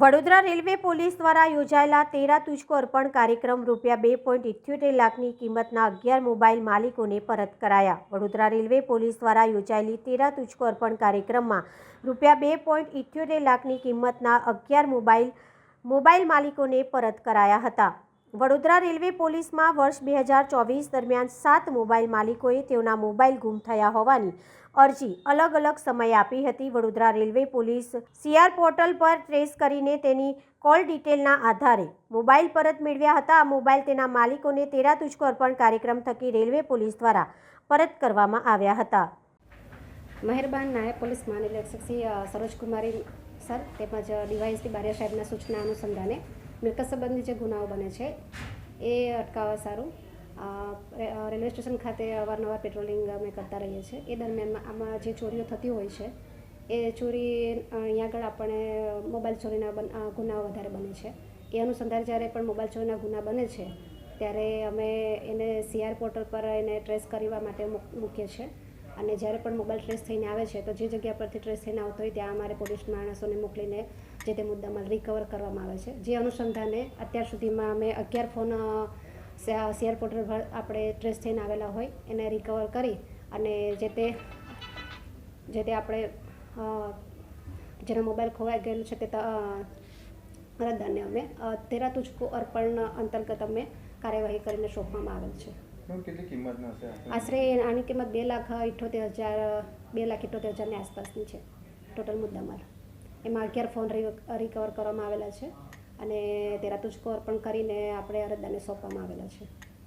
Vadodara railway police દ્વારા યોજાયેલા તેરા તુજકો અર્પણ કાર્યક્રમ રૂપિયા બે પોઈન્ટ ઇઠ્યોતેર લાખની કિંમતના અગિયાર મોબાઈલ માલિકોને પરત કરાયા. વડોદરા રેલવે પોલીસ દ્વારા યોજાયેલી તેરા તુજકો અર્પણ કાર્યક્રમમાં રૂપિયા બે પોઈન્ટ ઇઠ્યોતેર લાખની કિંમતના અગિયાર મોબાઈલ મોબાઈલ માલિકોને પરત કરાયા હતા. વડોદરા રેલવે પોલીસમાં વર્ષ બે હજાર ચોવીસ દરમિયાન સાત મોબાઈલ માલિકોએ તેઓના મોબાઈલ ગુમ થયા હોવાની અરજી અલગ અલગ સમયે આપી હતી Vadodara railway police. CR portal પર ટ્રેસ કરીને તેની કોલ ડિટેલના આધારે મોબાઈલ પરત મેળવ્યા હતા. આ મોબાઈલ તેના માલિકોને તેરા તુજકો અર્પણ કાર્યક્રમ થકી રેલવે પોલીસ દ્વારા પરત કરવામાં આવ્યા હતા. મહેરબાન નાયબ પોલીસ મહાનિરીક્ષક શ્રી સરોજકુમારી સર તેમજ ડીવાયસી બારિયા સાહેબના સૂચના અનુસંધાને મિલકત સંબંધી જે ગુનાઓ બને છે, એ અટકાવવા સારું. રેલવે સ્ટેશન ખાતે અવારનવાર પેટ્રોલિંગ અમે કરતા રહીએ છીએ. એ દરમિયાનમાં આમાં જે ચોરીઓ થતી હોય છે, એ ચોરી અહીંયા આગળ આપણે મોબાઈલ ચોરીના ગુનાઓ વધારે બને છે. એ અનુસંધાન જ્યારે પણ મોબાઈલ ચોરીના ગુના બને છે, ત્યારે અમે એને સીઆર પોર્ટલ પર એને ટ્રેસ કરવા માટે મૂક- મૂકીએ છીએ. અને જ્યારે પણ મોબાઈલ ટ્રેસ થઈને આવે છે, તો જે જગ્યા પરથી ટ્રેસ થઈને આવતો હોય, ત્યાં અમારે પોલીસ માણસોને મોકલીને જે તે મુદ્દામાં રિકવર કરવામાં આવે છે. જે અનુસંધાને અત્યાર સુધીમાં અમે અગિયાર ફોન શેર પોર્ટલ પર આપણે ટ્રેસ થઈને આવેલા હોય, એને રિકવર કરી અને જે તે જે તે આપણે જેનો મોબાઈલ ખોવાઈ ગયેલો છે તે રદ્દાને અમે તેરા તુજકો અર્પણ અંતર્ગત અમે કાર્યવાહી કરીને સોંપવામાં આવેલ છે. આશરે? આની કિંમત બે લાખ ઇઠ્ઠોતેર હજાર, બે લાખ ઇઠ્ઠોતેર હજારની આસપાસની છે, ટોટલ મુદ્દામાલ એમાં અગિયાર ફોન રિકવર કરવામાં આવેલા છે અને તેરા તુજકો અર્પણ કરીને આપણે અરજદારને સોંપવામાં આવેલા છે